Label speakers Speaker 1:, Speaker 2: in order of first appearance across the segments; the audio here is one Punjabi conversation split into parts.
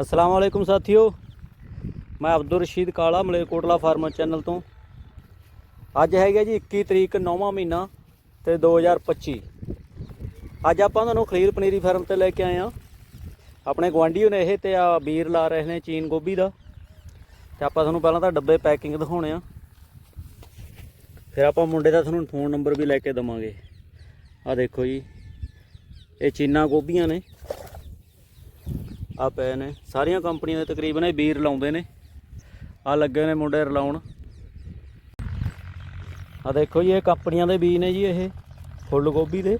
Speaker 1: ਅਸਲਾਮ ਵਾਲੇਕੁਮ ਸਾਥੀਓ, ਮੈਂ ਅਬਦੁਲ ਰਸ਼ੀਦ ਕਾਲਾ ਮਲੇਕੋਟਲਾ ਫਾਰਮਰ ਚੈਨਲ ਤੋਂ। ਅੱਜ ਹੈਗਾ ਜੀ 21 ਤਰੀਕ 9ਵਾਂ ਮਹੀਨਾ ਤੇ 2025 ਅੱਜ ਆਪਾਂ ਤੁਹਾਨੂੰ ਖਲੀਲ ਪਨੀਰੀ ਫਾਰਮ ਤੇ ਲੈ ਕੇ ਆਏ ਆ ਆਪਣੇ ਗਵਾਂਢੀ ਨੇ ਇਹ ਤੇ ਆ ਵੀਰ ਲਾ ਰਹੇ ਨੇ ਚੀਨ ਗੋਭੀ ਦਾ। ਤੇ ਆਪਾਂ ਤੁਹਾਨੂੰ ਪਹਿਲਾਂ ਤਾਂ ਡੱਬੇ ਪੈਕਿੰਗ ਦਿਖਾਉਣੇ ਆ। ਫਿਰ ਆਪਾਂ ਮੁੰਡੇ ਦਾ ਤੁਹਾਨੂੰ ਫੋਨ ਨੰਬਰ ਵੀ ਲੈ ਕੇ ਦਵਾਂਗੇ। ਆ ਦੇਖੋ ਜੀ, ਇਹ ਚੀਨਾ ਗੋਭੀਆਂ ਨੇ। ਆ ਪਏ ਨੇ। ਸਾਰੀਆਂ ਕੰਪਨੀਆਂ ਦੇ ਤਕਰੀਬਨ ਇਹ ਵੀਰ ਲਾਉਂਦੇ ਨੇ। ਆ ਲੱਗੇ ਨੇ ਮੁੰਡੇ ਰਲਾਉਣ। ਆ ਦੇਖੋ ਜੀ, ਇਹ ਕੰਪਨੀਆਂ ਦੇ ਬੀਜ ਨੇ ਜੀ ਇਹ, ਫੁੱਲ ਗੋਭੀ ਦੇ।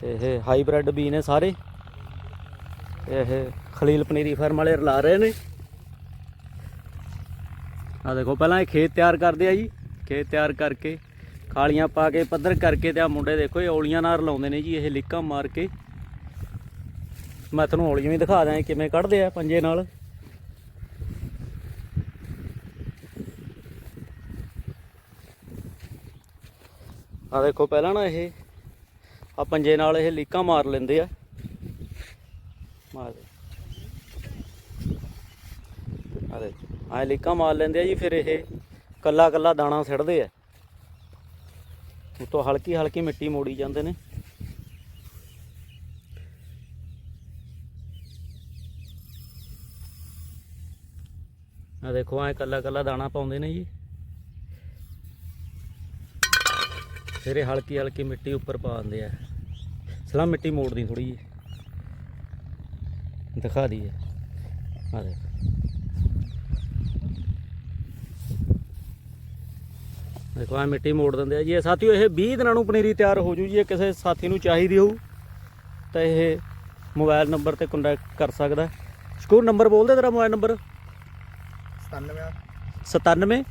Speaker 1: ਤੇ ਇਹ ਹਾਈਬ੍ਰਿਡ ਬੀਜ ਨੇ ਸਾਰੇ। ਇਹ ਖਲੀਲ ਪਨੀਰੀ ਫਾਰਮ ਵਾਲੇ ਰਲਾ ਰਹੇ ਨੇ। ਆ ਦੇਖੋ, ਪਹਿਲਾਂ ਇਹ ਖੇਤ ਤਿਆਰ ਕਰਦੇ ਆ ਜੀ। ਖੇਤ ਤਿਆਰ ਕਰਕੇ, ਖਾਲੀਆਂ ਪਾ ਕੇ, ਪੱਧਰ ਕਰਕੇ ਤੇ ਆ ਮੁੰਡੇ ਦੇਖੋ, ਇਹ ਔਲੀਆਂ ਨਾਲ ਰਲਾਉਂਦੇ ਨੇ ਜੀ, ਇਹ ਲਿੱਕਾਂ ਮਾਰ ਕੇ। ਮੈਂ ਤੁਹਾਨੂੰ ਹੌਲੀ ਵੀ ਦਿਖਾ ਦਾਂ ਕਿਵੇਂ ਕੱਢਦੇ ਆ ਪੰਜੇ ਨਾਲ। ਆ ਦੇਖੋ ਪਹਿਲਾਂ ਨਾ ਇਹ ਆ ਪੰਜੇ ਨਾਲ ਇਹ ਲੀਕਾਂ ਮਾਰ ਲੈਂਦੇ ਆ। ਮਾਰ। ਆ ਦੇ ਆ ਲੀਕਾਂ ਮਾਰ ਲੈਂਦੇ ਆ ਜੀ, ਫਿਰ ਇਹ ਕੱਲਾ ਕੱਲਾ ਦਾਣਾ ਸਿੱਟਦੇ ਆ। ਉਤੋਂ ਹਲਕੀ ਹਲਕੀ ਮਿੱਟੀ ਮੋੜੀ ਜਾਂਦੇ ਨੇ। ਆ ਦੇਖੋ ਐ ਕੱਲਾ ਕੱਲਾ ਦਾਣਾ ਪਾਉਂਦੇ ਨੇ ਜੀ। ਫਿਰ ਇਹ ਹਲਕੀ ਹਲਕੀ ਮਿੱਟੀ ਉੱਪਰ ਪਾ ਦਿੰਦੇ ਆ। ਸਲਾਮ ਮਿੱਟੀ ਮੋੜਦੀ ਥੋੜੀ ਜੀ। ਦਿਖਾ ਦਈਏ। ਆ ਦੇਖ। ਦੇਖੋ ਐ ਮਿੱਟੀ ਮੋੜ ਦਿੰਦੇ ਆ ਜੀ। ਇਹ ਸਾਥੀਓ, ਇਹ 20 ਦਿਨਾਂ ਨੂੰ ਪਨੀਰੀ ਤਿਆਰ ਹੋ ਜੂ ਜੀ। ਕਿਸੇ ਸਾਥੀ ਨੂੰ ਚਾਹੀਦੀ ਹੋਊ, ਤਾਂ ਇਹ ਮੋਬਾਈਲ ਨੰਬਰ ਤੇ ਕੰਟੈਕਟ ਕਰ ਸਕਦਾ। ਸਕੂਰ ਨੰਬਰ ਬੋਲ ਦੇ ਤੇਰਾ, ਮੋਬਾਈਲ ਨੰਬਰ?
Speaker 2: 97
Speaker 1: 97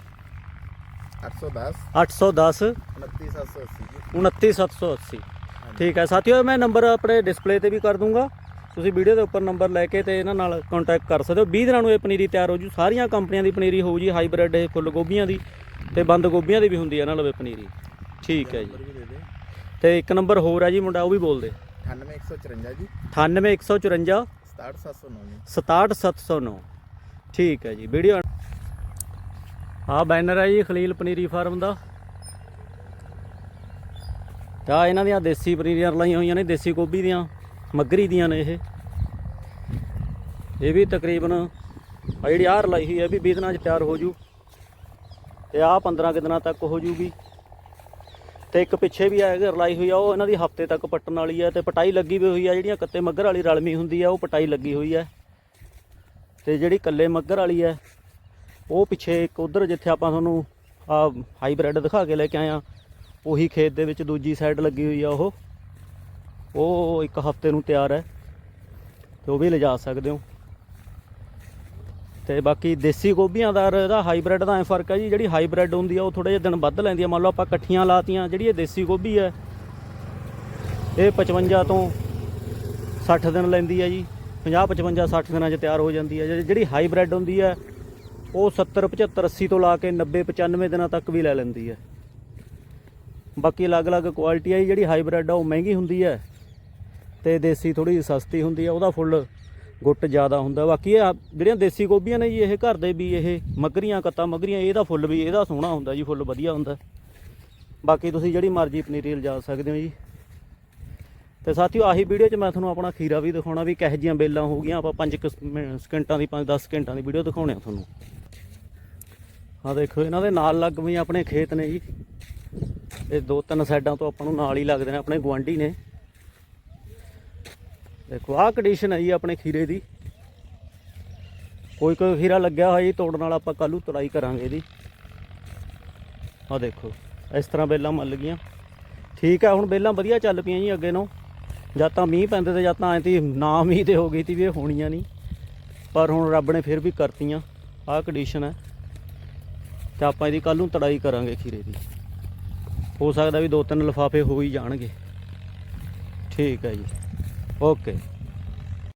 Speaker 2: 810
Speaker 1: 810
Speaker 2: 29780 ਜੀ।
Speaker 1: 29780 ਠੀਕ ਹੈ ਸਾਥੀਓ ਮੈਂ ਨੰਬਰ ਆਪਣੇ ਡਿਸਪਲੇ ਤੇ ਵੀ ਕਰ ਦੂੰਗਾ। ਤੁਸੀਂ ਵੀਡੀਓ ਦੇ ਉੱਪਰ ਨੰਬਰ ਲੈ ਕੇ ਤੇ ਇਹਨਾਂ ਨਾਲ ਕੰਟੈਕਟ ਕਰ ਸਕਦੇ ਹੋ। 20 ਦਿਨਾਂ ਨੂੰ ਇਹ ਪਨੀਰੀ ਤਿਆਰ ਹੋ ਜੂ। ਸਾਰੀਆਂ ਕੰਪਨੀਆਂ ਦੀ ਪਨੀਰੀ ਹੋਊ ਜੀ ਹਾਈਬ੍ਰਿਡ ਇਹ ਫੁੱਲ ਗੋਭੀਆਂ ਦੀ ਤੇ ਬੰਦ ਗੋਭੀਆਂ ਦੀ ਵੀ ਹੁੰਦੀ ਹੈ ਇਹਨਾਂ ਲਵੇ ਪਨੀਰੀ। ਠੀਕ ਹੈ ਜੀ ਤੇ ਇੱਕ ਨੰਬਰ ਹੋਰ ਹੈ ਜੀ ਮੁੰਡਾ ਉਹ ਵੀ ਬੋਲ ਦੇ।
Speaker 2: 98154 ਜੀ।
Speaker 1: 98154
Speaker 2: 67709 ਜੀ।
Speaker 1: 67709 ਠੀਕ ਹੈ ਜੀ ਵੀਡੀਓ ਆ ਬੈਨਰ ਹੈ ਜੀ, ਖਲੀਲ ਪਨੀਰੀ ਫਾਰਮ ਦਾ। ਤਾਂ ਇਹਨਾਂ ਦੀਆਂ ਦੇਸੀ ਪਨੀਰੀਆਂ ਲਾਈਆਂ ਹੋਈਆਂ ਨੇ, ਦੇਸੀ ਗੋਭੀ ਦੀਆਂ, ਮੱਗਰੀ ਦੀਆਂ ਨੇ ਇਹ। ਇਹ ਵੀ ਤਕਰੀਬਨ ਆ ਜਿਹੜੀ ਆਹ ਰਲਾਈ ਹੋਈ ਹੈ, ਇਹ ਵੀ 20 ਦਿਨਾਂ 'ਚ ਤਿਆਰ ਹੋ ਜੂ। ਤੇ ਆਹ 15 ਕੁ ਦਿਨਾਂ ਤੱਕ ਹੋ ਜੂਗੀ। ਤੇ ਇੱਕ ਪਿੱਛੇ ਵੀ ਹੈ ਰਲਾਈ ਹੋਈ ਆ, ਉਹ ਇਹਨਾਂ ਦੀ ਹਫ਼ਤੇ ਤੱਕ ਪੱਟਣ ਵਾਲੀ ਹੈ ਤੇ ਪਟਾਈ ਲੱਗੀ ਵੀ ਹੋਈ ਆ, ਜਿਹੜੀਆਂ ਕੱਤੇ ਮੱਗਰ ਵਾਲੀ ਰਲਮੀ ਹੁੰਦੀ ਆ, ਉਹ ਪਟਾਈ ਲੱਗੀ ਹੋਈ ਹੈ ਤੇ ਜਿਹੜੀ ਕੱਲੇ ਮੱਗਰ ਵਾਲੀ ਹੈ ਉਹ ਪਿੱਛੇ ਇੱਕ ਉਧਰ ਜਿੱਥੇ ਆਪਾਂ ਤੁਹਾਨੂੰ ਆ ਹਾਈਬ੍ਰਿਡ ਦਿਖਾ ਕੇ ਲੈ ਕੇ ਆਏ ਆ, ਉਹੀ ਖੇਤ ਦੇ ਵਿੱਚ ਦੂਜੀ ਸਾਈਡ ਲੱਗੀ ਹੋਈ ਆ ਉਹ। ਉਹ ਇੱਕ ਹਫ਼ਤੇ ਨੂੰ ਤਿਆਰ ਹੈ, ਤੇ ਉਹ ਵੀ ਲਿਜਾ ਸਕਦੇ ਹੋ। ਤੇ ਬਾਕੀ ਦੇਸੀ ਗੋਭੀਆਂ ਦਾ ਇਹਦਾ ਹਾਈਬ੍ਰਿਡ ਦਾ ਐ ਫ਼ਰਕ ਹੈ ਜੀ, ਜਿਹੜੀ ਹਾਈਬ੍ਰਿਡ ਹੁੰਦੀ ਆ, ਉਹ ਥੋੜੇ ਜਿਹੇ ਦਿਨ ਵੱਧ ਲੈਂਦੀ ਆ। ਮੰਨ ਲਓ ਆਪਾਂ ਇਕੱਠੀਆਂ ਲਾਤੀਆਂ, ਜਿਹੜੀ ਇਹ ਦੇਸੀ ਗੋਭੀ ਹੈ, ਇਹ 55 ਤੋਂ 60 ਦਿਨ ਲੈਂਦੀ ਹੈ ਜੀ। 50 55 60 ਦਿਨਾਂ 'ਚ ਤਿਆਰ ਹੋ ਜਾਂਦੀ ਹੈ। ਜਿਹੜੀ- ਜਿਹੜੀ ਹਾਈਬ੍ਰਿਡ ਹੁੰਦੀ ਹੈ ਉਹ 70 75 80 ਤੋਂ ਲਾ ਕੇ 90 95 ਦਿਨਾਂ ਤੱਕ ਵੀ ਲੈ ਲੈਂਦੀ ਹੈ। ਬਾਕੀ ਅਲੱਗ-ਅਲੱਗ ਕੁਆਲਿਟੀ ਹੈ ਜਿਹੜੀ ਹਾਈਬ੍ਰਿਡ ਆ, ਉਹ ਮਹਿੰਗੀ ਹੁੰਦੀ ਹੈ ਤੇ ਦੇਸੀ ਥੋੜੀ ਸਸਤੀ ਹੁੰਦੀ ਹੈ ਉਹਦਾ ਫੁੱਲ ਗੁੱਟ ਜ਼ਿਆਦਾ ਹੁੰਦਾ। ਬਾਕੀ ਇਹ ਜਿਹੜੀਆਂ ਦੇਸੀ ਗੋਭੀਆਂ ਨੇ ਜੀ, ਇਹ ਘਰ ਦੇ ਵੀ ਇਹ ਮਗਰੀਆਂ ਕੱਤਾ ਮਗਰੀਆਂ ਇਹਦਾ ਫੁੱਲ ਵੀ, ਇਹਦਾ ਸੋਹਣਾ ਹੁੰਦਾ ਜੀ ਫੁੱਲ ਵਧੀਆ ਹੁੰਦਾ। ਬਾਕੀ ਤੁਸੀਂ ਜਿਹੜੀ ਮਰਜ਼ੀ ਪਨੀਰੀ ਲਿਜਾ ਸਕਦੇ ਹੋ ਜੀ। ਤੇ ਸਾਥੀਓ, ਆਹੀ ਵੀਡੀਓ 'ਚ ਮੈਂ ਤੁਹਾਨੂੰ ਆਪਣਾ ਖੀਰਾ ਵੀ ਦਿਖਾਉਣਾ, ਵੀ ਕਿਹੋ ਜਿਹੀਆਂ ਬੇਲਾਂ ਹੋ ਗਈਆਂ। ਆਪਾਂ 5 ਸਕਿੰਟਾਂ ਦੀ 5-10 ਸਕਿੰਟਾਂ ਦੀ ਵੀਡੀਓ ਦਿਖਾਉਣੇ ਆ ਤੁਹਾਨੂੰ। ਆ ਦੇਖੋ, ਇਹਨਾਂ ਦੇ ਨਾਲ ਲੱਗ ਵੀ ਆਪਣੇ ਖੇਤ ਨੇ ਜੀ। ਇਹ ਦੋ ਤਿੰਨ ਸਾਈਡਾਂ ਤੋਂ ਆਪਾਂ ਨੂੰ ਨਾਲ ਹੀ ਲੱਗਦੇ ਨੇ, ਆਪਣੇ ਗੁਆਂਢੀ ਨੇ। ਦੇਖੋ, ਆਹ ਕੰਡੀਸ਼ਨ ਹੈ ਜੀ ਆਪਣੇ ਖੀਰੇ ਦੀ। ਕੋਈ ਕੋਈ ਖੀਰਾ ਲੱਗਿਆ ਹੋਇਆ ਜੀ, ਤੋੜਨ ਨਾਲ ਆਪਾਂ ਕੱਲੂ ਤੜਾਈ ਕਰਾਂਗੇ ਇਹਦੀ ਆ ਦੇਖੋ, ਇਸ ਤਰ੍ਹਾਂ ਬੇਲਾਂ ਮੱਲ ਗਈਆਂ। ਠੀਕ ਹੈ, ਹੁਣ ਬੇਲਾਂ ਵਧੀਆ ਚੱਲ ਪਈਆਂ ਜੀ ਅੱਗੇ ਨੂੰ ਜਾਂ ਤਾਂ ਮੀਂਹ ਪੈਂਦੇ ਤੇ ਜਾਂ ਤਾਂ ਐਂ ਤੀ ਨਾ ਮੀਂਹ ਤੇ ਹੋ ਗਈ ਤੀ ਵੀ ਇਹ ਹੋਣੀਆਂ ਨਹੀਂ। ਪਰ ਹੁਣ ਰੱਬ ਨੇ ਫਿਰ ਵੀ ਕਰਤੀਆਂ, ਆਹ ਕੰਡੀਸ਼ਨ ਹੈ। ਤੇ ਆਪਾਂ ਇਹਦੀ ਕੱਲ ਨੂੰ ਤੜਾਈ ਕਰਾਂਗੇ ਖੀਰੇ ਦੀ। ਹੋ ਸਕਦਾ ਵੀ ਦੋ ਤਿੰਨ ਲਿਫਾਫੇ ਹੋ ਹੀ ਜਾਣਗੇ। ਠੀਕ ਹੈ ਜੀ। ਓਕੇ।